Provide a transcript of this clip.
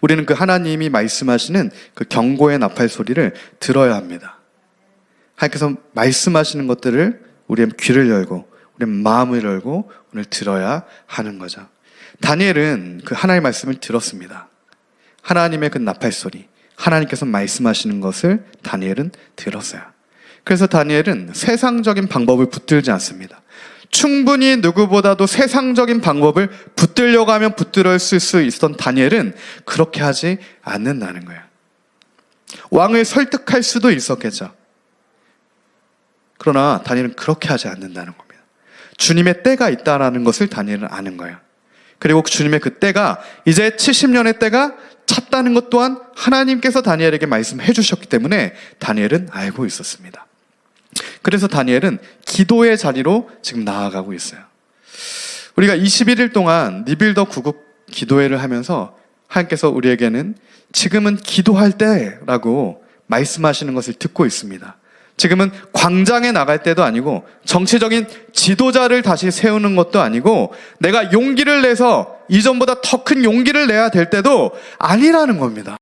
우리는 그 하나님이 말씀하시는 그 경고의 나팔 소리를 들어야 합니다. 하나님께서 말씀하시는 것들을 우리의 귀를 열고 우리의 마음을 열고 오늘 들어야 하는 거죠. 다니엘은 그 하나님의 말씀을 들었습니다. 하나님의 그 나팔 소리, 하나님께서 말씀하시는 것을 다니엘은 들었어요. 그래서 다니엘은 세상적인 방법을 붙들지 않습니다. 충분히 누구보다도 세상적인 방법을 붙들려고 하면 붙들을 수 있었던 다니엘은 그렇게 하지 않는다는 거예요. 왕을 설득할 수도 있었겠죠. 그러나 다니엘은 그렇게 하지 않는다는 겁니다. 주님의 때가 있다라는 것을 다니엘은 아는 거예요. 그리고 주님의 그 때가 이제 70년의 때가 찼다는 것 또한 하나님께서 다니엘에게 말씀해 주셨기 때문에 다니엘은 알고 있었습니다. 그래서 다니엘은 기도의 자리로 지금 나아가고 있어요. 우리가 21일 동안 리빌더 구국 기도회를 하면서 하나님께서 우리에게는 지금은 기도할 때라고 말씀하시는 것을 듣고 있습니다. 지금은 광장에 나갈 때도 아니고 정치적인 지도자를 다시 세우는 것도 아니고 내가 용기를 내서 이전보다 더 큰 용기를 내야 될 때도 아니라는 겁니다.